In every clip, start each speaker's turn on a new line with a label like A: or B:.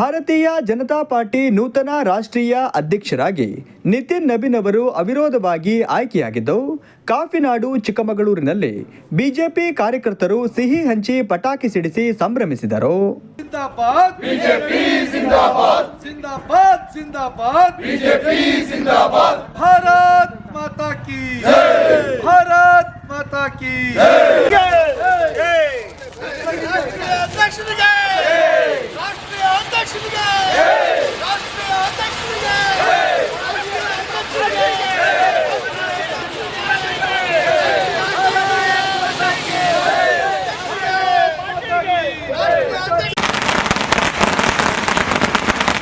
A: ಭಾರತೀಯ ಜನತಾ ಪಾರ್ಟಿ ನೂತನ ರಾಷ್ಟ್ರೀಯ ಅಧ್ಯಕ್ಷರಾಗಿ ನಿತಿನ್ ನಬೀನ್ ಅವರು ಅವಿರೋಧವಾಗಿ ಆಯ್ಕೆಯಾಗಿದ್ದು ಕಾಫಿನಾಡು ಚಿಕ್ಕಮಗಳೂರಿನಲ್ಲಿ ಬಿಜೆಪಿ ಕಾರ್ಯಕರ್ತರು ಸಿಹಿ ಹಂಚಿ ಪಟಾಕಿ ಸಿಡಿಸಿ ಸಂಭ್ರಮಿಸಿದರು.
B: ಮಾತಾ ಕಿ ಭಾರತ್ ಮಾತಾ ಕಿ ಅಧ್ಯಕ್ಷರಿಗೆ
C: ರಾಷ್ಟ್ರೀಯ ಅಧ್ಯಕ್ಷರಿಗೆ ರಾಷ್ಟ್ರೀಯ ಅಧ್ಯಕ್ಷರಿಗೆ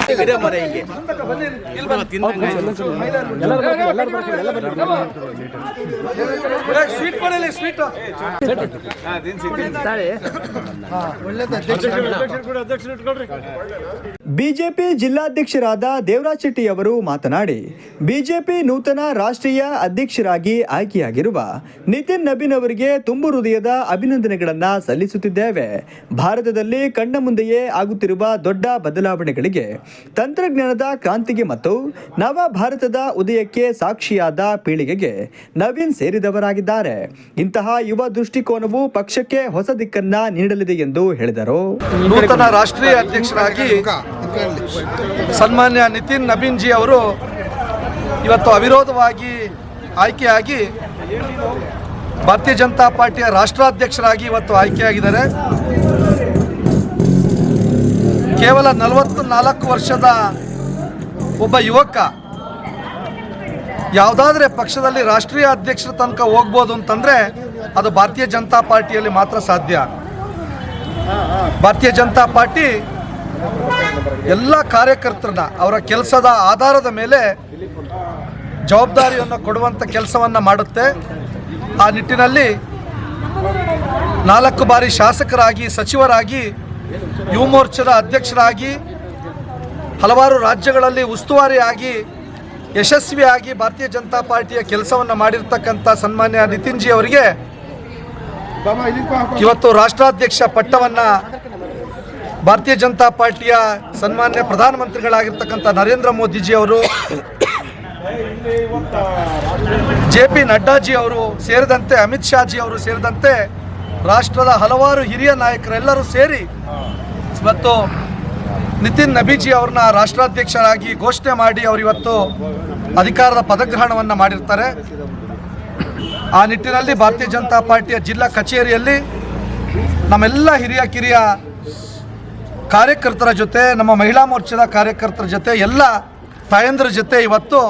C: ರಾಷ್ಟ್ರೀಯ ಅಧ್ಯಕ್ಷರಿಗೆ
B: ಸ್ವೀಟ್ ಕೊಡಲಿ ಸ್ವೀಟ್
A: ಬಿಜೆಪಿ ಜಿಲ್ಲಾಧ್ಯಕ್ಷರಾದ ದೇವರಾಜ್ ಶೆಟ್ಟಿ ಅವರು ಮಾತನಾಡಿ ಬಿಜೆಪಿ ನೂತನ ರಾಷ್ಟ್ರೀಯ ಅಧ್ಯಕ್ಷರಾಗಿ ಆಯ್ಕೆಯಾಗಿರುವ ನಿತಿನ್ ನಬೀನ್ ಅವರಿಗೆ ತುಂಬು ಹೃದಯದ ಅಭಿನಂದನೆಗಳನ್ನ ಸಲ್ಲಿಸುತ್ತಿದ್ದೇವೆ. ಭಾರತದಲ್ಲಿ ಕಣ್ಣ ಮುಂದೆಯೇ ಆಗುತ್ತಿರುವ ದೊಡ್ಡ ಬದಲಾವಣೆಗಳಿಗೆ ತಂತ್ರಜ್ಞಾನದ ಕ್ರಾಂತಿಗೆ ಮತ್ತು ನವ ಭಾರತದ ಉದಯಕ್ಕೆ ಸಾಕ್ಷಿಯಾದ ಪೀಳಿಗೆಗೆ ನವೀನ್ ಸೇರಿದವರಾಗಿದ್ದಾರೆ. ಇಂತಹ ಯುವ ದೃಷ್ಟಿಕೋನವು ಪಕ್ಷಕ್ಕೆ ಹೊಸ ದಿಕ್ಕನ್ನ ನೀಡಲಿದೆ ಎಂದು ಹೇಳಿದರು.
B: ನೂತನ ರಾಷ್ಟ್ರೀಯ ಅಧ್ಯಕ್ಷರಾಗಿ ಸನ್ಮಾನ್ಯ ನಿತಿನ್ ನವೀನ್ ಜಿ ಅವರು ಇವತ್ತು ಅವಿರೋಧವಾಗಿ ಆಯ್ಕೆಯಾಗಿ ಭಾರತೀಯ ಜನತಾ ಪಾರ್ಟಿಯ ರಾಷ್ಟ್ರಾಧ್ಯಕ್ಷರಾಗಿ ಇವತ್ತು ಆಯ್ಕೆಯಾಗಿದ್ದಾರೆ. ಕೇವಲ ನಲವತ್ತು ನಾಲ್ಕು ವರ್ಷದ ಒಬ್ಬ ಯುವಕ. ಯಾವುದಾದ್ರೆ ಪಕ್ಷದಲ್ಲಿ ರಾಷ್ಟ್ರೀಯ ಅಧ್ಯಕ್ಷರ ತನಕ ಹೋಗ್ಬೋದು ಅಂತಂದ್ರೆ ಅದು ಭಾರತೀಯ ಜನತಾ ಪಾರ್ಟಿಯಲ್ಲಿ ಮಾತ್ರ ಸಾಧ್ಯ. ಭಾರತೀಯ ಜನತಾ ಪಾರ್ಟಿ ಎಲ್ಲ ಕಾರ್ಯಕರ್ತರನ್ನ, ಅವರ ಕೆಲಸದ ಆಧಾರದ ಮೇಲೆ ಜವಾಬ್ದಾರಿಯನ್ನು ಕೊಡುವಂಥ ಕೆಲಸವನ್ನು ಮಾಡುತ್ತೆ. ಆ ನಿಟ್ಟಿನಲ್ಲಿ ನಾಲ್ಕು ಬಾರಿ ಶಾಸಕರಾಗಿ, ಸಚಿವರಾಗಿ ಯುವ ಅಧ್ಯಕ್ಷರಾಗಿ ಹಲವಾರು ರಾಜ್ಯಗಳಲ್ಲಿ ಉಸ್ತುವಾರಿಯಾಗಿ, ಯಶಸ್ವಿಯಾಗಿ ಭಾರತೀಯ ಜನತಾ ಪಾರ್ಟಿಯ ಕೆಲಸವನ್ನು ಮಾಡಿರ್ತಕ್ಕಂಥ ಸನ್ಮಾನ್ಯ ನಿತಿನ್ಜಿ ಅವರಿಗೆ ಇವತ್ತು ರಾಷ್ಟ್ರಾಧ್ಯಕ್ಷ ಪಟ್ಟವನ್ನು ಭಾರತೀಯ ಜನತಾ ಪಾರ್ಟಿಯ ಸನ್ಮಾನ್ಯ ಪ್ರಧಾನಮಂತ್ರಿಗಳಾಗಿರ್ತಕ್ಕಂಥ ನರೇಂದ್ರ ಮೋದಿಜಿ ಅವರು, ಜೆ ಪಿ ನಡ್ಡಾಜಿ ಅವರು ಸೇರಿದಂತೆ, ಅಮಿತ್ ಶಾಜಿ ಅವರು ಸೇರಿದಂತೆ ರಾಷ್ಟ್ರದ ಹಲವಾರು ಹಿರಿಯ ನಾಯಕರೆಲ್ಲರೂ ಸೇರಿ ಇವತ್ತು ನಿತಿನ್ ನಬೀಜಿ ಅವ್ರನ್ನ ರಾಷ್ಟ್ರಾಧ್ಯಕ್ಷರಾಗಿ ಘೋಷಣೆ ಮಾಡಿ ಅವರು ಇವತ್ತು ಅಧಿಕಾರದ ಪದಗ್ರಹಣವನ್ನು ಮಾಡಿರ್ತಾರೆ. ಆ ನಿಟ್ಟಿನಲ್ಲಿ ಭಾರತೀಯ ಜನತಾ ಪಾರ್ಟಿಯ ಜಿಲ್ಲಾ ಕಚೇರಿಯಲ್ಲಿ ನಮ್ಮೆಲ್ಲ ಹಿರಿಯ ಕಿರಿಯ ಕಾರ್ಯಕರ್ತರ ಜೊತೆ, ನಮ್ಮ ಮಹಿಳಾ ಮೋರ್ಚಾದ ಕಾರ್ಯಕರ್ತರ ಜೊತೆ, ಎಲ್ಲ ತಾಯಂದ್ರ ಜೊತೆ ಇವತ್ತು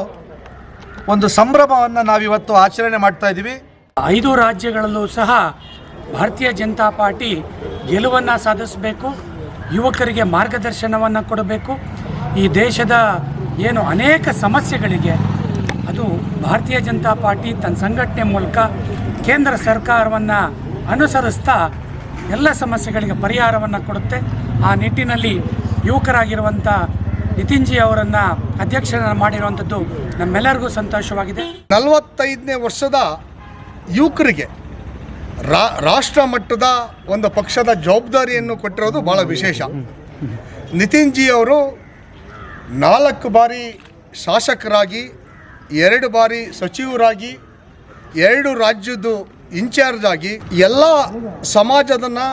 B: ಒಂದು ಸಂಭ್ರಮವನ್ನು ನಾವಿವತ್ತು ಆಚರಣೆ ಮಾಡ್ತಾ ಇದ್ದೀವಿ.
D: ಐದು ರಾಜ್ಯಗಳಲ್ಲೂ ಸಹ ಭಾರತೀಯ ಜನತಾ ಪಾರ್ಟಿ ಗೆಲುವನ್ನು ಸಾಧಿಸಬೇಕು. ಯುವಕರಿಗೆ ಮಾರ್ಗದರ್ಶನವನ್ನು ಕೊಡಬೇಕು. ಈ ದೇಶದ ಏನು ಅನೇಕ ಸಮಸ್ಯೆಗಳಿಗೆ ಅದು ಭಾರತೀಯ ಜನತಾ ಪಾರ್ಟಿ ತನ್ನ ಸಂಘಟನೆ ಮೂಲಕ ಕೇಂದ್ರ ಸರ್ಕಾರವನ್ನು ಅನುಸರಿಸ್ತಾ ಎಲ್ಲ ಸಮಸ್ಯೆಗಳಿಗೆ ಪರಿಹಾರವನ್ನು ಕೊಡುತ್ತೆ. ಆ ನಿಟ್ಟಿನಲ್ಲಿ ಯುವಕರಾಗಿರುವಂಥ ನಿತಿನ್ಜಿ ಅವರನ್ನು ಅಧ್ಯಕ್ಷರನ್ನು ಮಾಡಿರುವಂಥದ್ದು ನಮ್ಮೆಲ್ಲರಿಗೂ ಸಂತೋಷವಾಗಿದೆ.
E: ನಲವತ್ತೈದನೇ ವರ್ಷದ ಯುವಕರಿಗೆ ರಾ, ರಾಷ್ಟ್ರ ಮಟ್ಟದ ಒಂದು ಪಕ್ಷದ ಜವಾಬ್ದಾರಿಯನ್ನು ಕೊಟ್ಟಿರೋದು ಭಾಳ ವಿಶೇಷ. ನಿತಿನ್ ಜಿ ಅವರು ನಾಲ್ಕು ಬಾರಿ ಶಾಸಕರಾಗಿ, ಎರಡು ಬಾರಿ ಸಚಿವರಾಗಿ, ಎರಡು ರಾಜ್ಯದ್ದು ಇನ್ಚಾರ್ಜ್ ಆಗಿ ಎಲ್ಲ ಸಮಾಜದನ್ನು,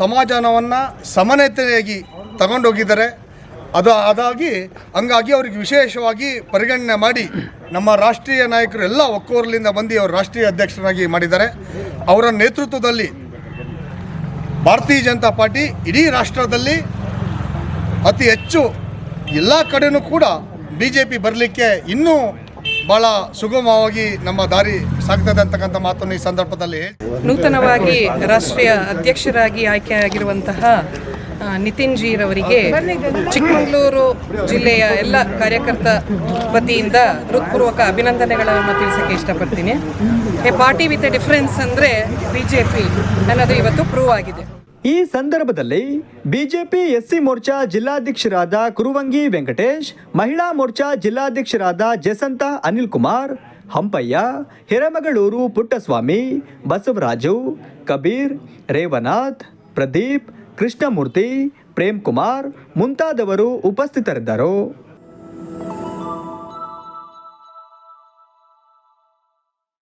E: ಸಮಾಜನವನ್ನು ಸಮನತೆಯಾಗಿ ತಗೊಂಡೋಗಿದ್ದಾರೆ. ಅದು ಅದಾಗಿ ಹಂಗಾಗಿ ಅವ್ರಿಗೆ ವಿಶೇಷವಾಗಿ ಪರಿಗಣನೆ ಮಾಡಿ ನಮ್ಮ ರಾಷ್ಟ್ರೀಯ ನಾಯಕರು ಎಲ್ಲ ಒಕ್ಕೋರ್ಲಿಂದ ಬಂದು ಅವರು ರಾಷ್ಟ್ರೀಯ ಅಧ್ಯಕ್ಷರಾಗಿ ಮಾಡಿದ್ದಾರೆ ಅವರ ನೇತೃತ್ವದಲ್ಲಿ ಭಾರತೀಯ ಜನತಾ ಪಾರ್ಟಿ ಇಡೀ ರಾಷ್ಟ್ರದಲ್ಲಿ ಅತಿ ಹೆಚ್ಚು ಎಲ್ಲ ಕಡೆಯೂ ಕೂಡ ಬಿ ಜೆ ಪಿ ಬರಲಿಕ್ಕೆ ಇನ್ನೂ ಭಾಳ ಸುಗಮವಾಗಿ ನಮ್ಮ ದಾರಿ ಸಾಗ್ತದೆ ಅಂತಕ್ಕಂಥ ಮಾತನ್ನು ಈ ಸಂದರ್ಭದಲ್ಲಿ.
F: ನೂತನವಾಗಿ ರಾಷ್ಟ್ರೀಯ ಅಧ್ಯಕ್ಷರಾಗಿ ಆಯ್ಕೆಯಾಗಿರುವಂತಹ ನಿತಿನ್ ಜೀರವರಿಗೆ ಚಿಕ್ಕಮಗಳೂರು ಜಿಲ್ಲೆಯ ಎಲ್ಲ ಕಾರ್ಯಕರ್ತ ವತಿಯಿಂದ ಹೃತ್ಪೂರ್ವಕ ಅಭಿನಂದನೆಗಳನ್ನು ತಿಳಿಸೋಕ್ಕೆ ಇಷ್ಟಪಡ್ತೀನಿ. A party with a difference ಅಂದರೆ ಬಿ ಜೆ ಪಿ ಅನ್ನೋದು ಇವತ್ತು ಪ್ರೂವ್ ಆಗಿದೆ.
A: ಈ ಸಂದರ್ಭದಲ್ಲಿ ಬಿಜೆಪಿ ಎಸ್ಸಿ ಮೋರ್ಚಾ ಜಿಲ್ಲಾಧ್ಯಕ್ಷರಾದ ಕುರುವಂಗಿ ವೆಂಕಟೇಶ್, ಮಹಿಳಾ ಮೋರ್ಚಾ ಜಿಲ್ಲಾಧ್ಯಕ್ಷರಾದ ಜಸಂತ ಅನಿಲ್ ಕುಮಾರ್ ಹಂಪಯ್ಯ, ಹಿರೇಮಗಳೂರು ಪುಟ್ಟಸ್ವಾಮಿ, ಬಸವರಾಜು, ಕಬೀರ್, ರೇವನಾಥ್, ಪ್ರದೀಪ್ ಕೃಷ್ಣಮೂರ್ತಿ ಪ್ರೇಮ್ ಕುಮಾರ್ ಮುಂತಾದವರು ಉಪಸ್ಥಿತರಿದ್ದರು.